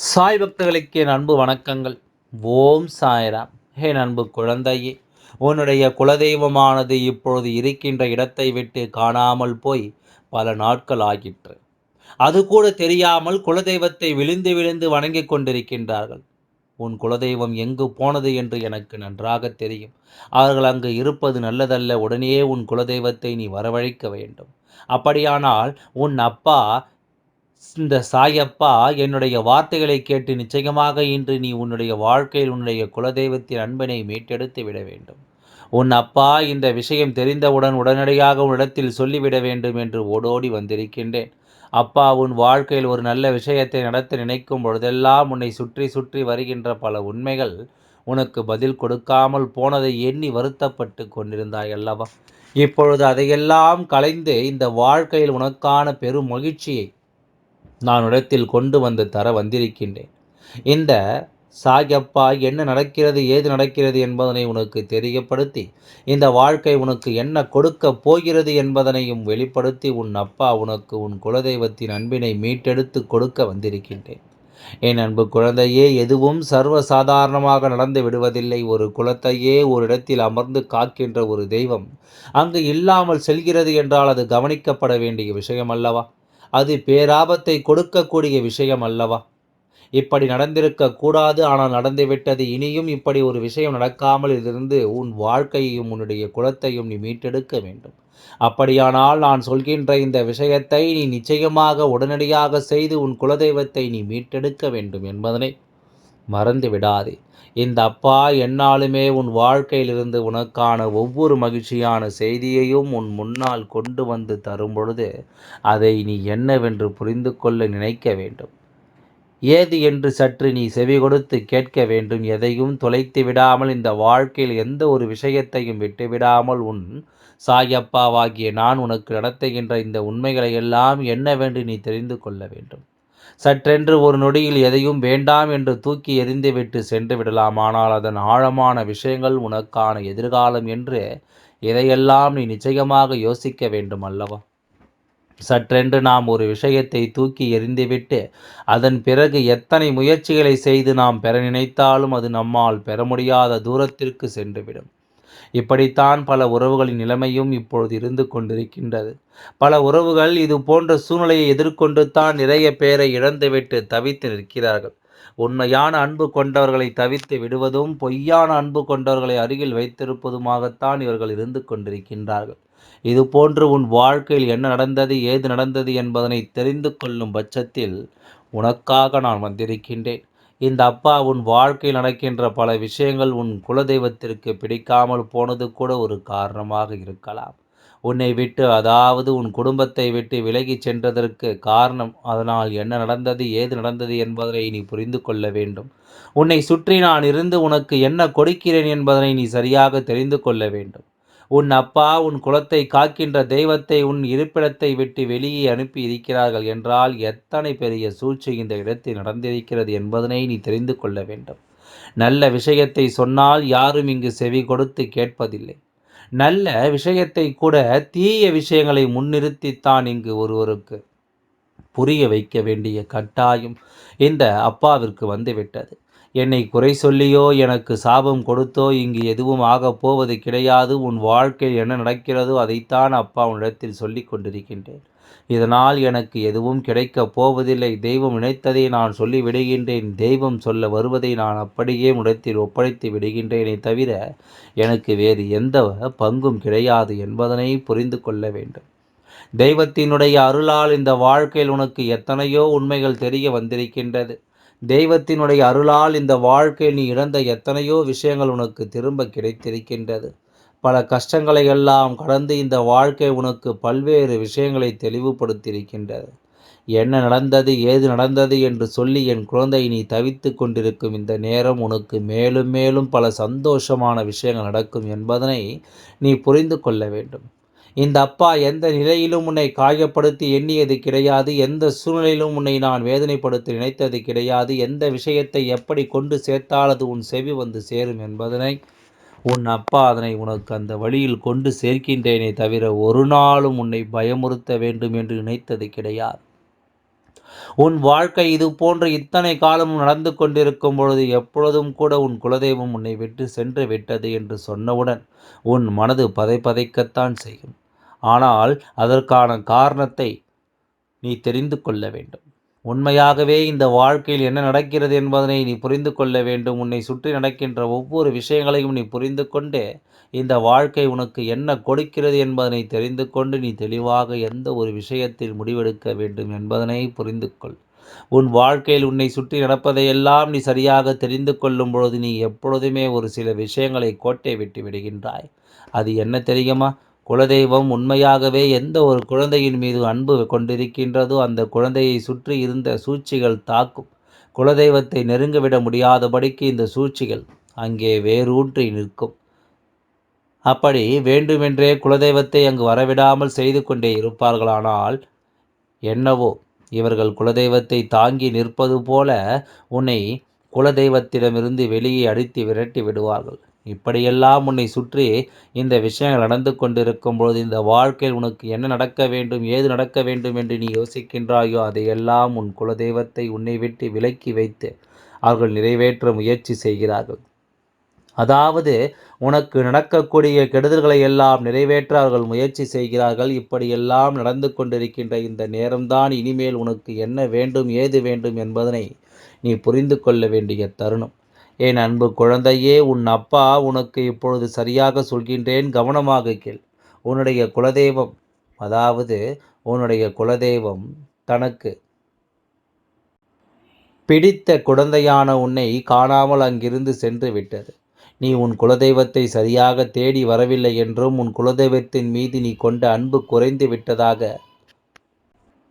சாய் பக்தர்களுக்கு என் அன்பு வணக்கங்கள். ஓம் சாய்ராம். என் அன்பு குழந்தையே உன்னுடைய குலதெய்வமானது இப்பொழுது இருக்கின்ற இடத்தை விட்டு காணாமல் போய் பல நாட்கள் ஆகிற்று. அது கூட தெரியாமல் குலதெய்வத்தை விழுந்து விழுந்து வணங்கிக் கொண்டிருக்கின்றார்கள். உன் குலதெய்வம் எங்கு போனது என்று எனக்கு நன்றாக தெரியும். அவர்கள் அங்கு இருப்பது நல்லதல்ல. உடனே உன் குலதெய்வத்தை நீ வரவழைக்க வேண்டும். அப்படியானால் உன் அப்பா இந்த சாயப்பா என்னுடைய வார்த்தைகளை கேட்டு நிச்சயமாக இன்று நீ உன்னுடைய வாழ்க்கையில் உன்னுடைய குலதெய்வத்தின் அன்பனை மீட்டெடுத்து விட வேண்டும். உன் அப்பா இந்த விஷயம் தெரிந்தவுடன் உடனடியாக உன்னிடத்தில் சொல்லிவிட வேண்டும் என்று ஓடோடி வந்திருக்கின்றேன். அப்பா உன் வாழ்க்கையில் ஒரு நல்ல விஷயத்தை நடத்த நினைக்கும் பொழுதெல்லாம் உன்னை சுற்றி சுற்றி வருகின்ற பல உண்மைகள் உனக்கு பதில் கொடுக்காமல் போனதை எண்ணி வருத்தப்பட்டு கொண்டிருந்தாய் அல்லவா இப்பொழுது அதையெல்லாம் கலைந்து இந்த வாழ்க்கையில் உனக்கான பெரும் மகிழ்ச்சியை நான் இடத்தில் கொண்டு வந்து தர வந்திருக்கின்றேன். இந்த சாயப்பா என்ன நடக்கிறது ஏது நடக்கிறது என்பதனை உனக்கு தெரியப்படுத்தி இந்த வாழ்க்கை உனக்கு என்ன கொடுக்க போகிறது என்பதனையும் வெளிப்படுத்தி உன் அப்பா உனக்கு உன் குலதெய்வத்தின் அன்பினை மீட்டெடுத்து கொடுக்க வந்திருக்கின்றேன். என் அன்பு குழந்தையே எதுவும் சர்வ சாதாரணமாக நடந்து விடுவதில்லை. ஒரு குலத்தையே ஒரு இடத்தில் அமர்ந்து காக்கின்ற ஒரு தெய்வம் அங்கு இல்லாமல் செல்கிறது என்றால் அது கவனிக்கப்பட வேண்டிய விஷயம் அல்லவா அது பேராபத்தை கொடுக்கக்கூடிய விஷயம் அல்லவா? இப்படி நடந்திருக்க கூடாது ஆனால் நடந்துவிட்டது இனியும் இப்படி ஒரு விஷயம் நடக்காமல் இருந்து உன் வாழ்க்கையையும் உன்னுடைய குலத்தையும் நீ மீட்டெடுக்க வேண்டும். அப்படியானால் நான் சொல்கின்ற இந்த விஷயத்தை நீ நிச்சயமாக உடனடியாக செய்து உன் குலதெய்வத்தை நீ மீட்டெடுக்க வேண்டும் என்பதனை மறந்து விடாதே. இந்த அப்பா என்னாலுமே உன் வாழ்க்கையிலிருந்து உனக்கான ஒவ்வொரு மகிழ்ச்சியான செய்தியையும் உன் முன்னால் கொண்டு வந்து தரும் பொழுது அதை நீ என்னவென்று புரிந்து கொள்ள நினைக்க வேண்டும். ஏது என்று சற்று நீ செவி கொடுத்து கேட்க வேண்டும். எதையும் தொலைத்து விடாமல் இந்த வாழ்க்கையில் எந்த ஒரு விஷயத்தையும் விட்டுவிடாமல் உன் சாயப்பாவாகிய நான் உனக்கு நடத்துகின்ற இந்த உண்மைகளை எல்லாம் என்னவென்று நீ தெரிந்து கொள்ள வேண்டும். சற்றென்று ஒரு நொடியில் எதையும் வேண்டாம் என்று தூக்கி எறிந்துவிட்டு சென்று விடலாம். ஆனால் அதன் ஆழமான விஷயங்கள் உனக்கான எதிர்காலம் என்று இதையெல்லாம் நீ நிச்சயமாக யோசிக்க வேண்டும் அல்லவா? சற்றென்று நாம் ஒரு விஷயத்தை தூக்கி எறிந்துவிட்டு அதன் பிறகு எத்தனை முயற்சிகளை செய்து நாம் பெற நினைத்தாலும் அது நம்மால் பெற முடியாத தூரத்திற்கு சென்றுவிடும் இப்படித்தான் பல உறவுகளின் நிலைமையும் இப்பொழுது இருந்து கொண்டிருக்கின்றது. பல உறவுகள் இது போன்ற சூழ்நிலையை எதிர்கொண்டு தான் நிறைய பேரை இழந்துவிட்டு தவித்து நிற்கிறார்கள். உண்மையான அன்பு கொண்டவர்களை தவித்து விடுவதும் பொய்யான அன்பு கொண்டவர்களை அருகில் வைத்திருப்பதுமாகத்தான் இவர்கள் இருந்து கொண்டிருக்கின்றார்கள். இது போன்று உன் வாழ்க்கையில் என்ன நடந்தது ஏது நடந்தது என்பதனை தெரிந்து கொள்ளும் பட்சத்தில் உனக்காக நான் வந்திருக்கின்றேன். இந்த அப்பா உன் வாழ்க்கையில் நடக்கின்ற பல விஷயங்கள் உன் குலதெய்வத்திற்கு பிடிக்காமல் போனது கூட ஒரு காரணமாக இருக்கலாம். உன்னை விட்டு அதாவது உன் குடும்பத்தை விட்டு விலகி சென்றதற்கு காரணம் அதனால் என்ன நடந்தது ஏது நடந்தது என்பதனை நீ புரிந்து கொள்ள வேண்டும். உன்னை சுற்றி நான் இருந்து உனக்கு என்ன கொடுக்கிறேன் என்பதனை நீ சரியாக தெரிந்து கொள்ள வேண்டும். உன் அப்பா உன் குலத்தை காக்கின்ற தெய்வத்தை உன் இருப்பிடத்தை விட்டு வெளியே அனுப்பி இருக்கிறார்கள் என்றால் எத்தனை பெரிய சூழ்ச்சி இந்த இடத்தில் நடந்திருக்கிறது என்பதனை நீ தெரிந்து கொள்ள வேண்டும். நல்ல விஷயத்தை சொன்னால் யாரும் இங்கு செவி கொடுத்து கேட்பதில்லை. நல்ல விஷயத்தை கூட தீய விஷயங்களை முன்னிறுத்தித்தான் இங்கு ஒருவருக்கு புரிய வைக்க வேண்டிய கட்டாயம் இந்த அப்பாவிற்கு வந்துவிட்டது. என்னை குறை சொல்லியோ எனக்கு சாபம் கொடுத்தோ இங்கு எதுவும் ஆகப் போவது கிடையாது. உன் வாழ்க்கையில் என்ன நடக்கிறதோ அதைத்தான் அப்பா உன்னிடத்தில் சொல்லி கொண்டிருக்கின்றேன். இதனால் எனக்கு எதுவும் கிடைக்கப் போவதில்லை. தெய்வம் நினைத்ததை நான் சொல்லி விடுகின்றேன் தெய்வம் சொல்ல வருவதை நான் அப்படியே உடத்தில் ஒப்படைத்து விடுகின்றேனே தவிர எனக்கு வேறு எந்த பங்கும் கிடையாது என்பதனை புரிந்து கொள்ள வேண்டும். தெய்வத்தினுடைய அருளால் இந்த வாழ்க்கையில் உனக்கு எத்தனையோ உண்மைகள் தெரிய வந்திருக்கின்றது. தெய்வத்தினுடைய அருளால் இந்த வாழ்க்கை நீ இழந்த எத்தனையோ விஷயங்கள் உனக்கு திரும்ப கிடைத்திருக்கின்றது. பல கஷ்டங்களை எல்லாம் கடந்து இந்த வாழ்க்கை உனக்கு பல்வேறு விஷயங்களை தெளிவுபடுத்தியிருக்கின்றது. என்ன நடந்தது ஏது நடந்தது என்று சொல்லி என் குழந்தை நீ தவித்து கொண்டிருக்கும் இந்த நேரம் உனக்கு மேலும் மேலும் பல சந்தோஷமான விஷயங்கள் நடக்கும் என்பதனை நீ புரிந்து கொள்ள வேண்டும். இந்த அப்பா எந்த நிலையிலும் உன்னை காயப்படுத்தி எண்ணியது கிடையாது. எந்த சூழ்நிலையிலும் உன்னை நான் வேதனைப்படுத்தி நினைத்தது கிடையாது. எந்த விஷயத்தை எப்படி கொண்டு சேர்த்தால் அது உன் செவி வந்து சேரும் என்பதனை உன் அப்பா அதனை உனக்கு அந்த வழியில் கொண்டு சேர்க்கின்றேனே தவிர ஒரு நாளும் உன்னை பயமுறுத்த வேண்டும் என்று நினைத்தது கிடையாது. உன் வாழ்க்கை இது போன்ற இத்தனை காலமும் நடந்து கொண்டிருக்கும் பொழுது எப்பொழுதும் கூட உன் குலதெய்வம் உன்னை விட்டு சென்று விட்டது என்று சொன்னவுடன் உன் மனது பதை பதைக்கத்தான் செய்யும். ஆனால் அதற்கான காரணத்தை நீ தெரிந்து கொள்ள வேண்டும். உண்மையாகவே இந்த வாழ்க்கையில் என்ன நடக்கிறது என்பதனை நீ புரிந்து கொள்ள வேண்டும். உன்னை சுற்றி நடக்கின்ற ஒவ்வொரு விஷயங்களையும் நீ புரிந்து கொண்டே இந்த வாழ்க்கை உனக்கு என்ன கொடுக்கிறது என்பதனை தெரிந்து கொண்டு நீ தெளிவாக எந்த ஒரு விஷயத்தில் முடிவெடுக்க வேண்டும் என்பதனை புரிந்து கொள். உன் வாழ்க்கையில் உன்னை சுற்றி நடப்பதையெல்லாம் நீ சரியாக தெரிந்து கொள்ளும் பொழுது நீ எப்பொழுதுமே ஒரு சில விஷயங்களை கோட்டை விட்டு விடுகின்றாய். அது என்ன தெரியுமா? குலதெய்வம் உண்மையாகவே எந்த ஒரு குழந்தையின் மீது அன்பு கொண்டிருக்கின்றதோ அந்த குழந்தையை சுற்றி இருந்த சூழ்ச்சிகள் தாக்கும். குலதெய்வத்தை நெருங்கிவிட முடியாதபடிக்கு இந்த சூழ்ச்சிகள் அங்கே வேரூன்றி நிற்கும். அப்படி வேண்டுமென்றே குலதெய்வத்தை அங்கு வரவிடாமல் செய்து கொண்டே இருப்பார்களானால் என்னவோ? இவர்கள் குலதெய்வத்தை தாங்கி நிற்பது போல உன்னை குலதெய்வத்திடமிருந்து வெளியே அடித்து விரட்டி விடுவார்கள். இப்படியெல்லாம் உன்னை சுற்றி இந்த விஷயங்கள் நடந்து கொண்டிருக்கும் பொழுது இந்த வாழ்க்கையில் உனக்கு என்ன நடக்க வேண்டும் ஏது நடக்க வேண்டும் என்று நீ யோசிக்கின்றாயோ அதையெல்லாம் உன் குலதெய்வத்தை உன்னை விட்டு விலக்கி வைத்து அவர்கள் நிறைவேற்ற முயற்சி செய்கிறார்கள். அதாவது உனக்கு நடக்கக்கூடிய கெடுதல்களை எல்லாம் நிறைவேற்ற அவர்கள் முயற்சி செய்கிறார்கள். இப்படியெல்லாம் நடந்து கொண்டிருக்கின்ற இந்த நேரம்தான் இனிமேல் உனக்கு என்ன வேண்டும் ஏது வேண்டும் என்பதனை நீ புரிந்து கொள்ள வேண்டிய தருணம். என் அன்பு குழந்தையே உன் அப்பா உனக்கு இப்பொழுது சரியாக சொல்கின்றேன் கவனமாக கேள். உன்னுடைய குலதெய்வம் அதாவது உன்னுடைய குலதெய்வம் தனக்கு பிடித்த குழந்தையான உன்னை காணாமல் அங்கிருந்து சென்று விட்டது. நீ உன் குலதெய்வத்தை சரியாக தேடி வரவில்லை என்றும் உன் குலதெய்வத்தின் மீது நீ கொண்ட அன்பு குறைந்து விட்டதாக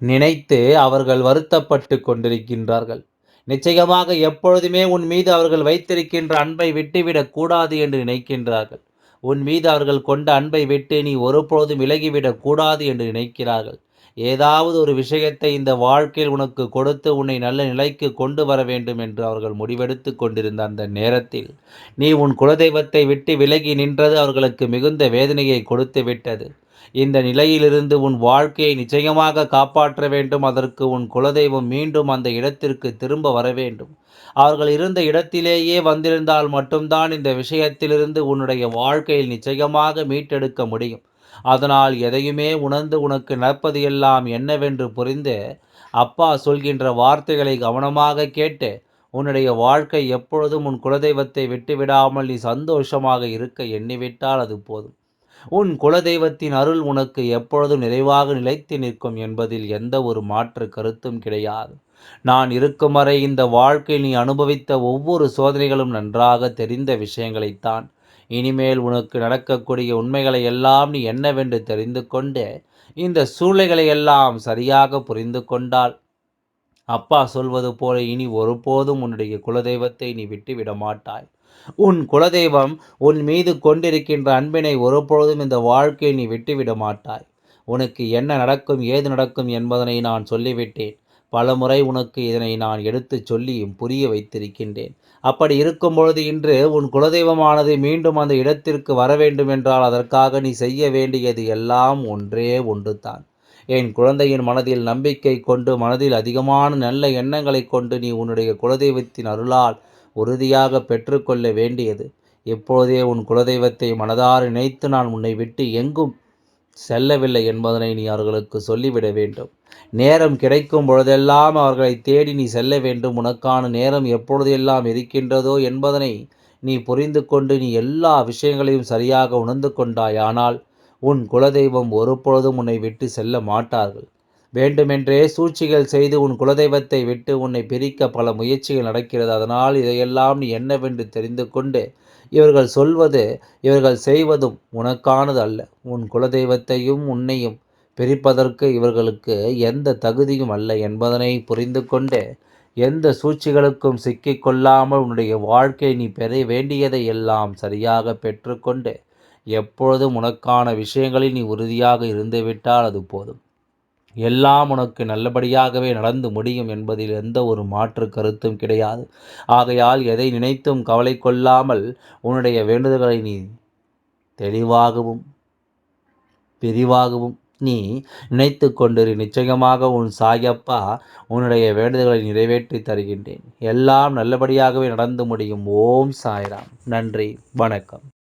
நினைத்து அவர்கள் வருத்தப்பட்டு கொண்டிருக்கின்றார்கள். நிச்சயமாக எப்பொழுதுமே உன் மீது அவர்கள் வைத்திருக்கின்ற அன்பை விட்டுவிடக் கூடாது என்று நினைக்கின்றார்கள். உன் மீது அவர்கள் கொண்ட அன்பை விட்டு நீ ஒருபொழுதும் விலகிவிடக் கூடாது என்று நினைக்கிறார்கள். ஏதாவது ஒரு விஷயத்தை இந்த வாழ்க்கையில் உனக்கு கொடுத்து உன்னை நல்ல நிலைக்கு கொண்டு வர வேண்டும் என்று அவர்கள் முடிவெடுத்து கொண்டிருந்த அந்த நேரத்தில் நீ உன் குலதெய்வத்தை விட்டு விலகி நின்றது அவர்களுக்கு மிகுந்த வேதனையை கொடுத்து விட்டது. இந்த நிலையிலிருந்து உன் வாழ்க்கையை நிச்சயமாக காப்பாற்ற வேண்டும். அதற்கு உன் குலதெய்வம் மீண்டும் அந்த இடத்திற்கு திரும்ப வர வேண்டும். அவர்கள் இருந்த இடத்திலேயே வந்திருந்தால் மட்டும்தான் இந்த விஷயத்திலிருந்து உன்னுடைய வாழ்க்கையில் நிச்சயமாக மீட்டெடுக்க முடியும். அதனால் எதையுமே உணர்ந்து உனக்கு நடப்பது எல்லாம் என்னவென்று புரிந்து அப்பா சொல்கின்ற வார்த்தைகளை கவனமாக கேட்டு உன்னுடைய வாழ்க்கை எப்பொழுதும் உன் குலதெய்வத்தை விட்டுவிடாமல் நீ சந்தோஷமாக இருக்க எண்ணிவிட்டால் அது போதும். உன் குலதெய்வத்தின் அருள் உனக்கு எப்பொழுதும் நிறைவாக நிலைத்து நிற்கும் என்பதில் எந்த ஒரு மாற்று கருத்தும் கிடையாது. நான் இருக்கும் வரை இந்த வாழ்க்கை நீ அனுபவித்த ஒவ்வொரு சோதனைகளும் நன்றாக தெரிந்த விஷயங்களைத்தான். இனிமேல் உனக்கு நடக்கக்கூடிய உண்மைகளை எல்லாம் நீ என்னவென்று தெரிந்து கொண்டு இந்த சூழ்நிலைகளை எல்லாம் சரியாக புரிந்து கொண்டால் அப்பா சொல்வது போல இனி ஒருபோதும் உன்னுடைய குலதெய்வத்தை நீ விட்டு விட மாட்டாய். உன் குலதெய்வம் உன் மீது கொண்டிருக்கின்ற அன்பினை ஒருபொழுதும் இந்த வாழ்க்கையை நீ விட்டுவிட மாட்டாய். உனக்கு என்ன நடக்கும் ஏது நடக்கும் என்பதனை நான் சொல்லிவிட்டேன். பலமுறை உனக்கு இதனை நான் எடுத்துச் சொல்லியும் புரிய வைத்திருக்கின்றேன். அப்படி இருக்கும் பொழுது இன்று உன் குலதெய்வமானது மீண்டும் அந்த இடத்திற்கு வர வேண்டும் என்றால் அதற்காக நீ செய்ய வேண்டியது எல்லாம் ஒன்றே ஒன்றுதான். என் குழந்தையின் மனதில் நம்பிக்கை கொண்டு மனதில் அதிகமான நல்ல எண்ணங்களை கொண்டு நீ உன்னுடைய குலதெய்வத்தின் அருளால் உறுதியாக பெற்றுக்கொள்ள வேண்டியது. இப்போதே உன் குலதெய்வத்தை மனதார நினைத்து நான் உன்னை விட்டு எங்கும் செல்லவில்லை என்பதனை நீ அவர்களுக்கு சொல்லிவிட வேண்டும். நேரம் கிடைக்கும் பொழுதெல்லாம் அவர்களை தேடி நீ செல்ல வேண்டும். உனக்கான நேரம் எப்பொழுதெல்லாம் இருக்கின்றதோ என்பதனை நீ புரிந்து கொண்டு நீ எல்லா விஷயங்களையும் சரியாக உணர்ந்து கொண்டாய் ஆனால் உன் குலதெய்வம் ஒருபொழுதும் உன்னை விட்டு செல்ல மாட்டார்கள். வேண்டுமென்றே சூழ்ச்சிகள் செய்து உன் குலதெய்வத்தை விட்டு உன்னை பிரிக்க பல முயற்சிகள் நடக்கிறது. அதனால் இதையெல்லாம் நீ என்னவென்று தெரிந்து கொண்டு இவர்கள் சொல்வது இவர்கள் செய்வதும் உனக்கானது அல்ல. உன் குலதெய்வத்தையும் உன்னையும் பிரிப்பதற்கு இவர்களுக்கு எந்த தகுதியும் அல்ல என்பதனை புரிந்து கொண்டு எந்த சூழ்ச்சிகளுக்கும் சிக்கிக்கொள்ளாமல் உன்னுடைய வாழ்க்கை நீ பெற வேண்டியதை எல்லாம் சரியாக பெற்றுக்கொண்டு எப்பொழுதும் உனக்கான விஷயங்களில் நீ உறுதியாக இருந்துவிட்டால் அது போதும். எல்லாம் உனக்கு நல்லபடியாகவே நடந்து முடியும் என்பதில் எந்த ஒரு மாற்று கருத்தும் கிடையாது. ஆகையால் எதை நினைத்தும் கவலை கொள்ளாமல் உன்னுடைய வேண்டுதல்களை நீ தெளிவாகவும் விரிவாகவும் நீ நினைத்து கொண்டிரு. நிச்சயமாக உன் சாயப்பா உன்னுடைய வேண்டுதல்களை நிறைவேற்றி தருகின்றேன். எல்லாம் நல்லபடியாகவே நடந்து முடியும். ஓம் சாய்ராம். நன்றி. வணக்கம்.